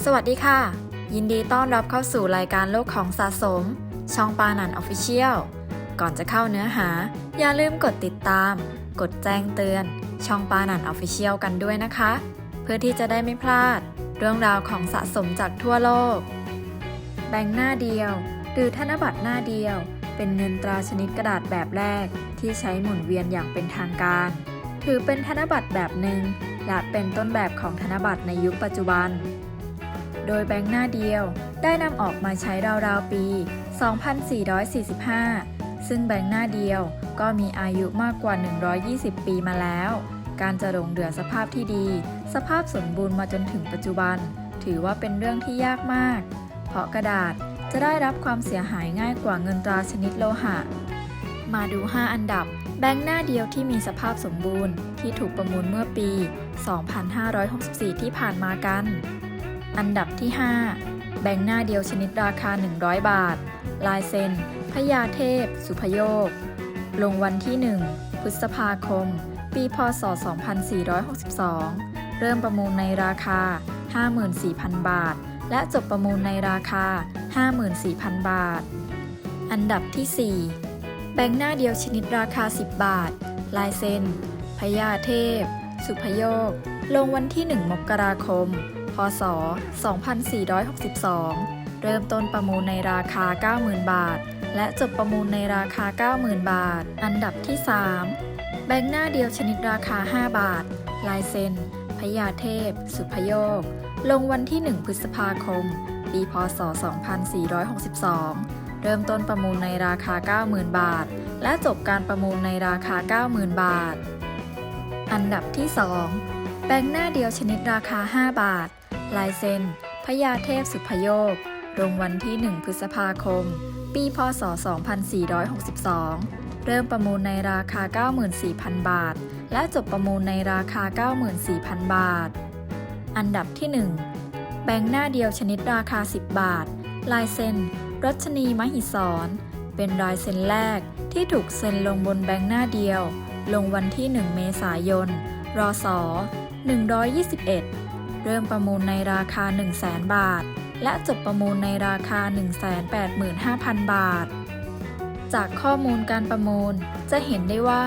สวัสดีค่ะ ยินดีต้อนรับเข้าสู่รายการโลกของสะสม ช่องปานันออฟฟิเชียลก่อนจะเข้าเนื้อหา อย่าลืมกดติดตาม กดแจ้งเตือน ช่องปานันออฟฟิเชียลกันด้วยนะคะ เพื่อที่จะได้ไม่พลาด เรื่องราวของสะสมจากทั่วโลก แบงค์หน้าเดียว หรือธนบัตรหน้าเดียว เป็นเงินตราชนิดกระดาษแบบแรก ที่ใช้หมุนเวียนอย่างเป็นทางการ ถือเป็นธนบัตรแบบหนึ่งและเป็นต้นแบบของธนบัตรในยุคปัจจุบัน โดยแบงค์หน้าเดียวได้นำออกมาใช้ราวๆปี 2445 ซึ่งแบงค์หน้าเดียวก็มีอายุมากกว่า 120 ปีมาแล้ว การจะหลงเหลือสภาพที่ดี สภาพสมบูรณ์มาจนถึงปัจจุบัน ถือว่าเป็นเรื่องที่ยากมาก เพราะกระดาษจะได้รับความเสียหายง่ายกว่าเงินตราชนิดโลหะ มาดู 5 อันดับ แบงค์หน้าเดียวที่มีสภาพสมบูรณ์ที่ถูกประมูลเมื่อปี 2564 ที่ผ่านมากัน อันดับที่ 5 แบงค์หน้าเดียวชนิดราคา 100 บาท ลายเซ็นพญาเทพ สุพโยค ลงวันที่ 1 พฤษภาคม ปีพศ 2462 เริ่มประมูลในราคา 54,000 บาท และจบประมูลในราคา 54,000 บาท อันดับที่ 4 แบงค์หน้าเดียวชนิดราคา 10 บาท ลายเซ็นพญาเทพ สุพโยค ลงวันที่ 1 มกราคม พศ 2462 เริ่มต้นประมูลในราคา 90,000 บาท และจบประมูลในราคา 90,000 บาท อันดับที่ 3 แบงค์หน้าเดียวชนิดราคา 5 บาท ลายเซ็นพญาเทพ สุพโยค ลงวันที่ 1 พฤษภาคม ปี พศ 2462 เริ่มต้นประมูลในราคา 90,000 บาท และจบการประมูลในราคา 90,000 บาท อันดับที่ 2แบงค์หน้าเดียวชนิดราคา 5 บาท ลายเซ็นพญาเทพสุพโยคลงวันที่ 1 พฤษภาคม ปี พศ 2462 เริ่มประมูลในราคา 94,000 บาท และจบประมูลในราคา 94,000 บาท อันดับที่ 1 แบงค์หน้าเดียวชนิดราคา 10 บาท ลายเซ็น รัชนีมหิศร เป็นลายเซ็นแรกที่ถูกเซ็นลงบนแบงค์หน้าเดียว ลงวันที่ 1 เมษายน รศ 121 เริ่มประมูลในราคา 100,000 บาท และจบประมูลในราคา 185,000 บาท จากข้อมูลการประมูลจะเห็นได้ว่า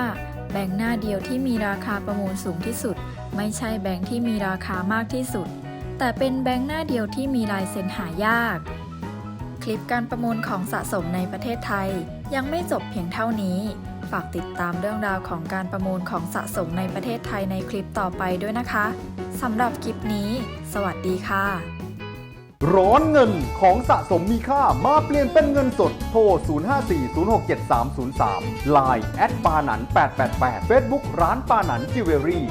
แบงค์หน้าเดียวที่มีราคาประมูลสูงที่สุด ไม่ใช่แบงค์ที่มีราคามากที่สุด แต่เป็นแบงค์หน้าเดียวที่มีลายเซ็นหายาก คลิปการประมูลของสะสมในประเทศไทยยังไม่จบเพียงเท่านี้ ฝากติดตามเรื่องราวของการประมูลของสะสมในประเทศไทยในคลิปต่อไปด้วยนะคะสำหรับคลิปนี้ สวัสดีค่ะ ร้อนเงินของสะสมมีค่ามาเปลี่ยนเป็นเงินสด โทร 054-067303 Line แอดปานัน888 Facebook ร้านปานันจิวเวลรี่